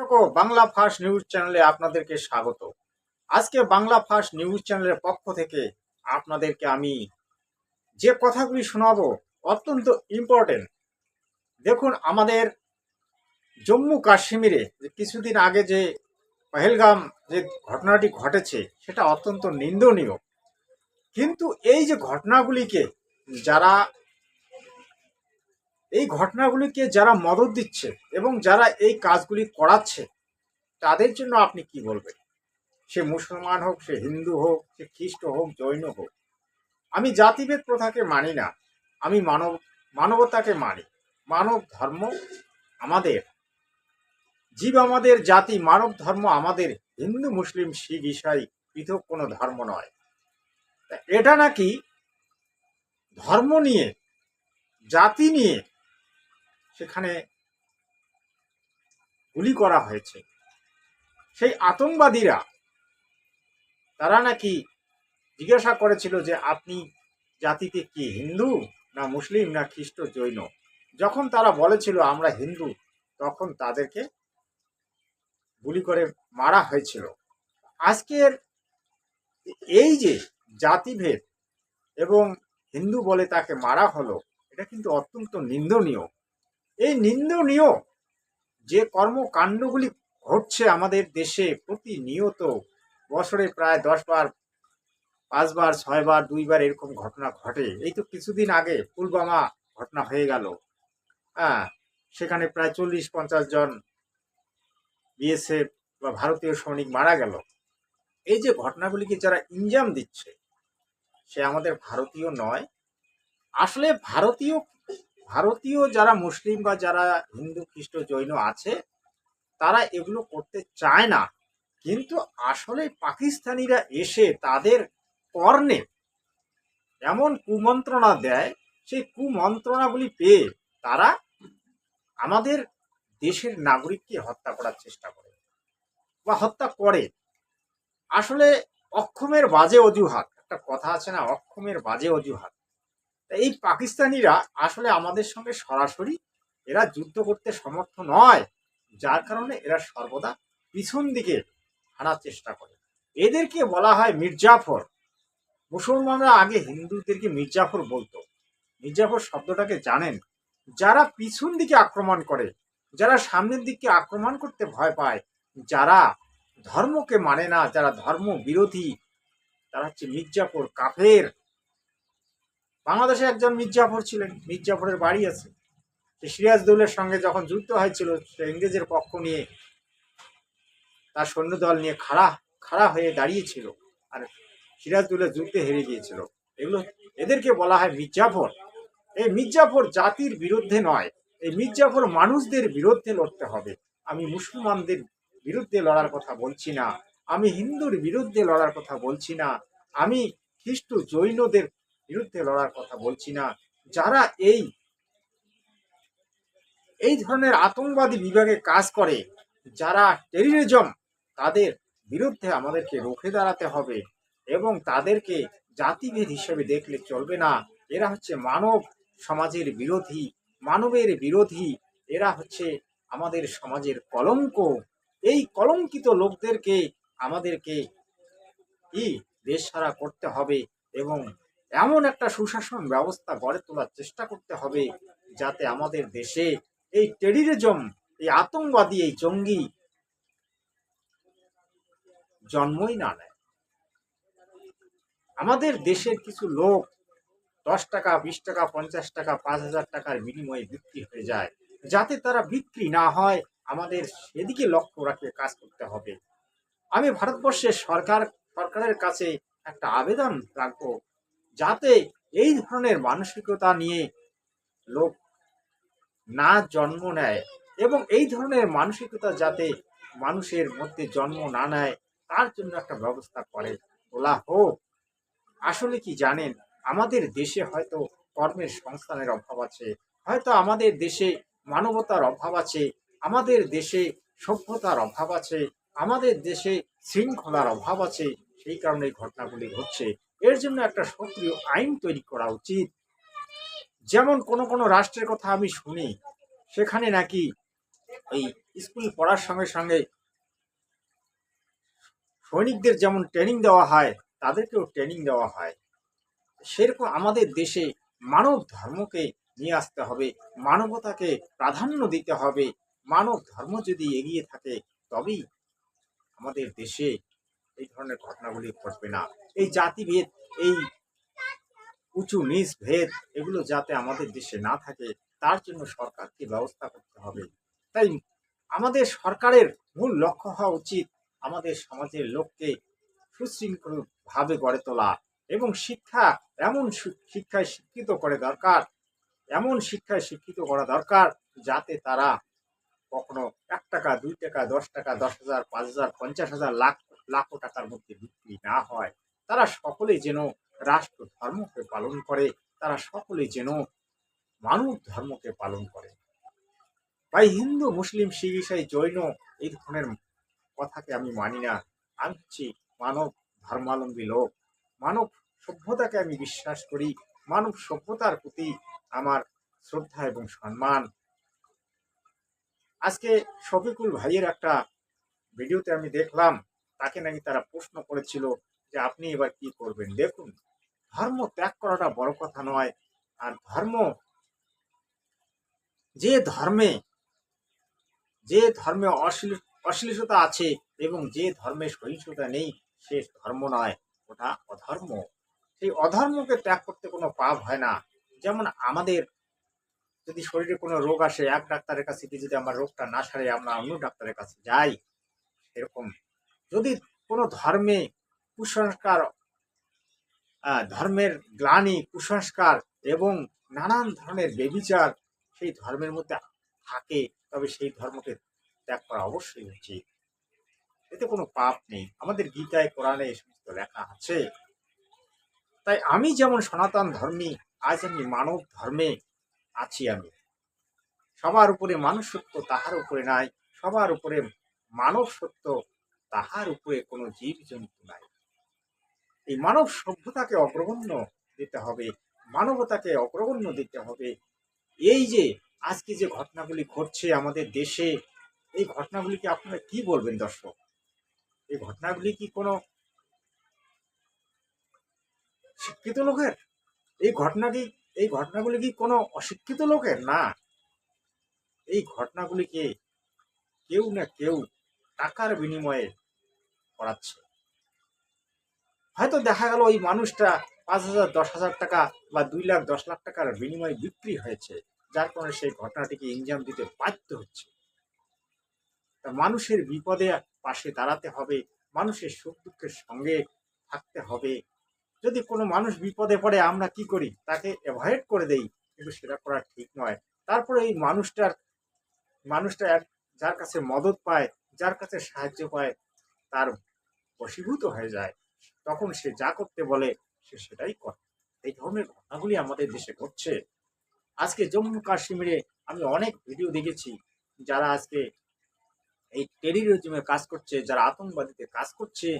দর্শক Bangla first news চ্যানেলে আপনাদেরকে স্বাগত। আজকে বাংলা ফার্স্ট নিউজ চ্যানেলের পক্ষ থেকে আপনাদেরকে আমি যে কথাগুলি শোনাবো অত্যন্ত ইম্পর্টেন্ট দেখুন, আমাদের জম্মু কাশ্মীরে কিছুদিন আগে যে পহেলগাম যে ঘটনাটি ঘটেছে, সেটা অত্যন্ত নিন্দনীয়। কিন্তু এই যে ঘটনাগুলিকে যারা এই ঘটনাগুলিকে যারা মদত দিচ্ছে এবং যারা এই কাজগুলি করাচ্ছে, তাদের জন্য আপনি কি বলবেন? সে মুসলমান হোক, সে হিন্দু হোক, সে খ্রিস্ট হোক, জৈন হোক, আমি জাতিভেদ প্রথাকে মানি না, আমি মানব, মানবতাকে মানি। মানব ধর্ম আমাদের, জীব আমাদের, জাতি, মানব ধর্ম আমাদের, হিন্দু, মুসলিম, শিখ, ইসাই, পৃথক কোনো ধর্ম নয়। এটা নাকি ধর্ম নিয়ে, জাতি নিয়ে সেখানে গুলি করা হয়েছে। সেই আতঙ্কবাদীরা, তারা নাকি জিজ্ঞাসা করেছিল যে আপনি জাতিতে কি হিন্দু না মুসলিম না খ্রিস্ট জৈন? যখন তারা বলেছিল আমরা হিন্দু, তখন তাদেরকে গুলি করে মারা হয়েছিল। আজকের এই যে জাতিভেদ এবং হিন্দু বলে তাকে মারা হলো, এটা কিন্তু অত্যন্ত নিন্দনীয়। এই নিন্দনীয় যে কর্মকাণ্ডগুলি ঘটছে আমাদের দেশে প্রতিনিয়ত, বছরে প্রায় দশ বার পাঁচবার, ছয়বার, দুইবার এরকম ঘটনা ঘটে। এই তো কিছুদিন আগে পুলবামা ঘটনা হয়ে গেল। হ্যাঁ সেখানে প্রায় চল্লিশ, পঞ্চাশ জন বিএসএফ বা ভারতীয় সৈনিক মারা গেল। এই যে ঘটনাগুলিকে যারা ইঞ্জাম দিচ্ছে, সে আমাদের ভারতীয় নয়। আসলে ভারতীয় ভারতীয় যারা মুসলিম বা যারা হিন্দু, খ্রিস্ট, জৈন আছে, তারা এগুলো করতে চায় না। কিন্তু আসলে পাকিস্তানিরা এসে তাদের কর্ণে এমন কুমন্ত্রণা দেয়, সেই কুমন্ত্রণাগুলি পেয়ে তারা আমাদের দেশের নাগরিককে হত্যা করার চেষ্টা করে বা হত্যা করে। আসলে অক্ষমের বাজে অজুহাত, একটা কথা আছে না, অক্ষমের বাজে অজুহাত। এই পাকিস্তানিরা আসলে আমাদের সঙ্গে সরাসরি এরা যুদ্ধ করতে সমর্থ নয়, যার কারণে এরা সর্বদা পিছন দিকে হারার চেষ্টা করে। এদেরকে বলা হয় মির্জাফর। মুসলমানরা আগে হিন্দুদেরকে মির্জাফর বলতো। মির্জাফর শব্দটাকে জানেন। যারা পিছন দিকে আক্রমণ করে, যারা সামনের দিকে আক্রমণ করতে ভয় পায়, যারা ধর্মকে মানে না, যারা ধর্ম বিরোধী তারা হচ্ছে মির্জাফর কাফের। বাংলাদেশে একজন মির্জাফর ছিলেন মির্জাফরের বাড়ি আছে। সিরাজদৌলের সঙ্গে যখন যুদ্ধ হয়েছিল ইংরেজের পক্ষ নিয়ে তার সৈন্যদল নিয়ে খাড়া খাড়া হয়ে দাঁড়িয়েছিল আর সিরাজদৌলের যুদ্ধে হেরে গিয়েছিল। এগুলো এদেরকে বলা হয় মির্জাফর এই মির্জাফর জাতির বিরুদ্ধে নয়, এই মির্জাফর মানুষদের বিরুদ্ধে লড়তে হবে। আমি মুসলমানদের বিরুদ্ধে লড়ার কথা বলছি না, আমি হিন্দুর বিরুদ্ধে লড়ার কথা বলছি না, আমি খ্রিস্ট জৈনদের বিরুদ্ধে লড়ার কথা বলছি না। যারা এই এই ধরনের আতঙ্কবাদী বিভাগে কাজ করে, যারা টেরিরিজম তাদের বিরুদ্ধে আমাদেরকে রুখে দাঁড়াতে হবে এবং তাদেরকে জাতিভেদ হিসেবে দেখলে চলবে না। এরা হচ্ছে মানব সমাজের বিরোধী, মানবের বিরোধী। এরা হচ্ছে আমাদের সমাজের কলঙ্ক। এই কলঙ্কিত লোকদেরকে আমাদেরকে ই দেশ ছাড়া করতে হবে এবং এমন একটা সুশাসন ব্যবস্থা গড়ে তোলার চেষ্টা করতে হবে যাতে আমাদের দেশে এই টেরিরিজম এই আতঙ্কবাদী, এই জঙ্গি জন্মই না নেয়। আমাদের দেশের কিছু লোক দশ টাকা, বিশ টাকা, পঞ্চাশ টাকা, পাঁচ হাজার টাকার বিনিময়ে বিক্রি হয়ে যায়। যাতে তারা বিক্রি না হয়, আমাদের সেদিকে লক্ষ্য রাখে কাজ করতে হবে। আমি ভারতবর্ষের সরকার, সরকারের কাছে একটা আবেদন রাখব। যাতে এই ধরনের মানসিকতা নিয়ে লোক না জন্ম নেয় এবং এই ধরনের মানসিকতা যাতে মানুষের মধ্যে জন্ম না নেয়, তার জন্য একটা ব্যবস্থা করে তোলা হোক। আসলে কি জানেন, আমাদের দেশে হয়তো কর্মের সংস্থানের অভাব আছে, হয়তো আমাদের দেশে মানবতার অভাব আছে, আমাদের দেশে সভ্যতার অভাব আছে, আমাদের দেশে শৃঙ্খলার অভাব আছে, সেই কারণে ঘটনাগুলি ঘটছে। এর জন্য একটা সক্রিয় আইন তৈরি করা উচিত। যেমন কোন কোন রাষ্ট্রের কথা আমি শুনি, সেখানে নাকি ওই স্কুল পড়ার সঙ্গে সঙ্গে সৈনিকদের যেমন ট্রেনিং দেওয়া হয়, তাদেরকেও ট্রেনিং দেওয়া হয়। সেরকম আমাদের দেশে মানব ধর্মকে নিয়ে আসতে হবে, মানবতাকে প্রাধান্য দিতে হবে। মানব ধর্ম যদি এগিয়ে থাকে, তবেই আমাদের দেশে এই ধরনের ঘটনাগুলি ঘটবে না। এই জাতিভেদ, এই উঁচু, নিচ ভেদ, এগুলো যাতে আমাদের দেশে না থাকে, তার জন্য সরকারকে ব্যবস্থা করতে হবে। তাই আমাদের সরকারের মূল লক্ষ্য হওয়া উচিত আমাদের সমাজের লোককে সুশৃঙ্খলভাবে গড়ে তোলা এবং শিক্ষা এমন শিক্ষায় শিক্ষিত করে দরকার, এমন শিক্ষায় শিক্ষিত করা দরকার যাতে তারা কখনো এক টাকা, দুই টাকা, দশ টাকা, দশ হাজার, পাঁচ হাজার, পঞ্চাশ হাজার, লাখ লাখো টাকার মধ্যে বিক্রি না হয়। তারা সকলে যেন রাষ্ট্র ধর্মকে পালন করে, তারা সকলে যেন মানব ধর্মকে পালন করে। তাই হিন্দু, মুসলিম, শিখ, ইসাই, জৈন এই ধরনের কথাকে আমি মানি না। আমি হচ্ছি মানব ধর্মাবলম্বী লোক। মানব সভ্যতাকে আমি বিশ্বাস করি। মানব সভ্যতার প্রতি আমার শ্রদ্ধা এবং সম্মান। আজকে শফিকুল ভাইয়ের একটা ভিডিওতে আমি দেখলাম তাকে নাকি তারা প্রশ্ন করেছিল যে আপনি এবার কি করবেন? দেখুন, ধর্ম ত্যাগ করাটা বড় কথা নয়। আর ধর্ম, যে ধর্মে যে ধর্মে অশ্লীল, অশ্লীলতা আছে এবং যে ধর্মে সহিংসতা নেই, সে ধর্ম নয়, ওটা অধর্ম। সেই অধর্মকে ত্যাগ করতে কোনো পাপ হয় না। যেমন আমাদের যদি শরীরে কোনো রোগ আসে, এক ডাক্তারের কাছে গিয়ে যদি আমার রোগটা না সারে, আমরা অন্য ডাক্তারের কাছে যাই এরকম যদি কোনো ধর্মে কুসংস্কার ধর্মের গ্লানি, কুসংস্কার এবং নানান ধরনের বেবিচার সেই ধর্মের মধ্যে থাকে, তবে সেই ধর্মকে ত্যাগ করা অবশ্যই উচিত। এতে কোনো পাপ নেই। আমাদের গীতায়, কোরআনে এই সমস্ত লেখা আছে। তাই আমি যেমন সনাতন ধর্মী, আজ আমি মানব ধর্মে আছি আমি। সবার উপরে মানুষ সত্য তাহার উপরে নাই, সবার উপরে মানব সত্য তাহার উপরে কোনো জীব জন্তু নাই। এই মানব সভ্যতাকে অগ্রগণ্য দিতে হবে, মানবতাকে অগ্রগণ্য দিতে হবে। এই যে আজকে যে ঘটনাগুলি ঘটছে আমাদের দেশে, এই ঘটনাগুলিকে আপনারা কি বলবেন দর্শক? এই ঘটনাগুলি কি কোনো শিক্ষিত লোকের? এই ঘটনা কি এই ঘটনাগুলি কি কোনো অশিক্ষিত লোকের? না। এই ঘটনাগুলিকে কেউ না কেউ টাকার বিনিময়ে করাচ্ছে। হয়তো দেখা গেল ওই মানুষটা পাঁচ হাজার, দশ হাজার টাকা বা দুই লাখ, দশ লাখ টাকার বিনিময়ে বিক্রি হয়েছে, যার কারণে সেই ঘটনাটিকে ইঞ্জাম দিতে বাধ্য হচ্ছে। মানুষের বিপদে পাশে দাঁড়াতে হবে, মানুষের সুখ দুঃখের সঙ্গে থাকতে হবে। যদি কোনো মানুষ বিপদে পড়ে, আমরা কি করি? তাকে অ্যাভয়েড করে দেই, কিন্তু সেটা করা ঠিক নয়। তারপরে এই মানুষটার মানুষটা যার কাছে মদত পায় যার কাছে সাহায্য পায়, তার বশীভূত হয়ে যায়, তখন সে যা করতে বলে, সে সেটাই করে। এই ধরনের ঘটনাগুলি আমাদের দেশে ঘটছে। আজকে জম্মু কাশ্মীরে আমি অনেক ভিডিও দেখেছি, যারা আজকে এই টেরিজমে কাজ করছে, যারা আতঙ্কবাদীতে কাজ করছে,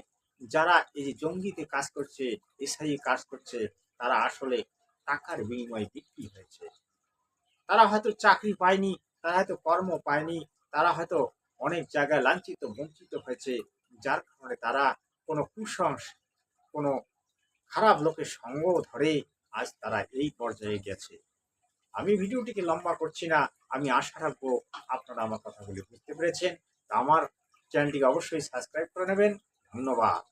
যারা এই যে জঙ্গিতে কাজ করছে এসআই কাজ করছে, তারা আসলে টাকার বিনিময়ে বিক্রি হয়েছে। তারা হয়তো চাকরি পায়নি, তারা হয়তো কর্ম পায়নি, তারা হয়তো অনেক জায়গায় লাঞ্ছিত, বঞ্চিত হয়েছে, যার কারণে তারা কোনো কুসংস, কোনো খারাপ লোকের সঙ্গ ধরে আজ তারা এই পর্যায়ে গেছে। আমি ভিডিওটিকে লম্বা করছি না, আমি আশা রাখব আপনারা আমার কথাগুলি বুঝতে পেরেছেন। আমার চ্যানেলটিকে অবশ্যই সাবস্ক্রাইব করে নেবেন। ধন্যবাদ।